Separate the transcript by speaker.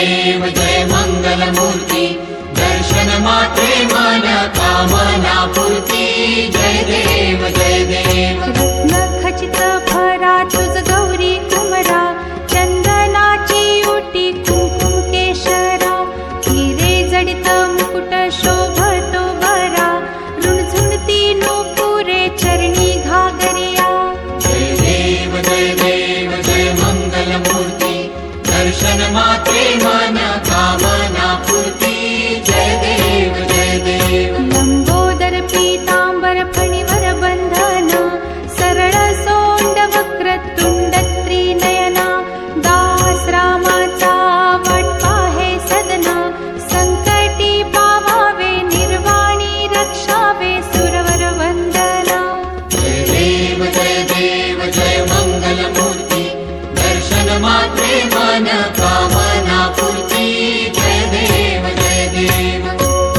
Speaker 1: ेव जय मङ्गलमूर्ति दर्शन माते माया कामा दर्शन मात्रे मन कामना पूर्ति जय देव जय देव।
Speaker 2: लंबोदर पीतांबर फणिवर बंधन सरळ सोंड वक्र तुंड त्रिनयना दास रामाचा वाटपा हे सदना संकटी पावावे निर्वाणी रक्षावे सुरवर वंदना
Speaker 1: जय देव जय देव